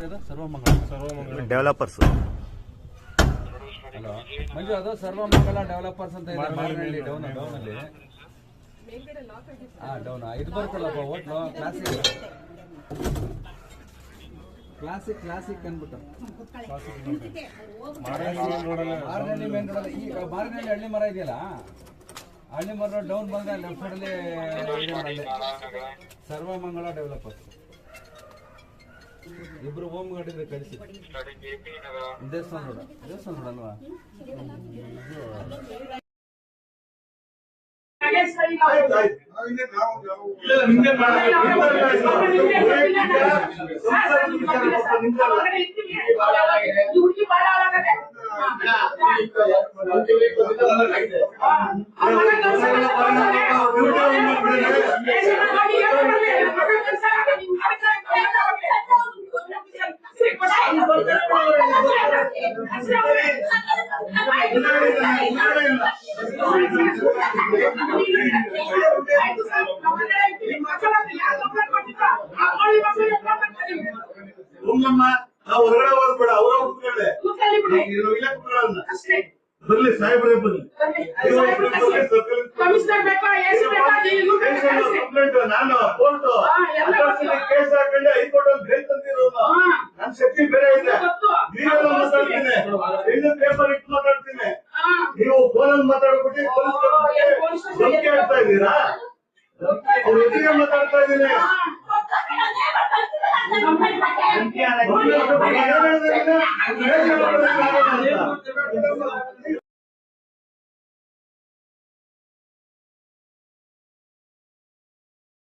ಹೆಸರು ಇದು? Sarvamangala developers hello. Manju ಅದು ಸರ್ವಮಂಗಲ ಡೆವಲಪರ್ಸ್ ಅಂತ ಇದೆ. ಮಾರನಹಳ್ಳಿ ಡೌನ್ ಡೌನ್ ಅಲ್ಲಿ ಹಾ ಡೌನ್ ಇದು ಬರ್ತಲ್ಲಪ್ಪ ಹೋಟ್ಲು ಕ್ಲಾಸಿಕ್ ಕ್ಲಾಸಿಕ್ ಕ್ಲಾಸಿಕ್ ಅಂದ್ಬಿಟ್ಟು. ಮಾರನಹಳ್ಳಿ ಮೇನ್ ರೋಡ್ ಈ ಮಾರನಹಳ್ಳಿ ಹಳ್ಳಿ ಮರ ಇದೆಯಲ್ಲ? ಹಳ್ಳಿ ಮರ ಡೌನ್ ಬಂದ್ರೆ ಲೆಫ್ಟ್ ಸೈಡಲ್ಲಿ ಸರ್ವಮಂಗಳ ಡೆವಲಪರ್ಸ್ ಇಬ್ರು ಹೋಮ್ ಗಾರ್ಡ್ ಕಳಿಸಿ ದೇವಸ್ಥಾನ ರೋಡ್ ದೇವಸ್ಥಾನ ರೋಡ್ ನಾವು ಹೊರಗಡೆ ಹೋಗ್ಬೇಡ ಅವರ ಕೂತ್ಕೊಳ್ಳೆ ಇಲ್ಲ ಕೂತ್ಕೊಳ್ಳೋಣ ಬರ್ಲಿ ಸಾಹೇಬ್ರೆ ಬರ್ಲಿ. ಕಂಪ್ಲೇಂಟ್ ನಾನು ಕೋರ್ಟ್ ಕೇಸ್ ಹಾಕೊಂಡು ಹೈಕೋರ್ಟ್ ಅಲ್ಲಿ ಬೇಲ್ ತಂದಿರೋನು ಹಾ. ನನ್ ಶಕ್ತಿ ಬೇರೆ ಇದೆ. ನೀವೆಲ್ಲ ಮಾತಾಡ್ತೀನಿ. ಇನ್ನು ಪೇಪರ್ ಇಟ್ಟು ಮಾತಾಡ್ತೀನಿ. ಹಾ. ನೀವು ಫೋನಲ್ಲಿ ಮಾತಾಡ್ಬಿಟ್ಟು ಧಮಕಿ ಆಗ್ತಾ ಇದ್ದೀರಾ? ಅವ್ರ ಎದುರಿಗೆ ಮಾತಾಡ್ತಾ ಇದ್ದೀನಿ. ಏನ್ ಹೇಳಿದ್ರೆ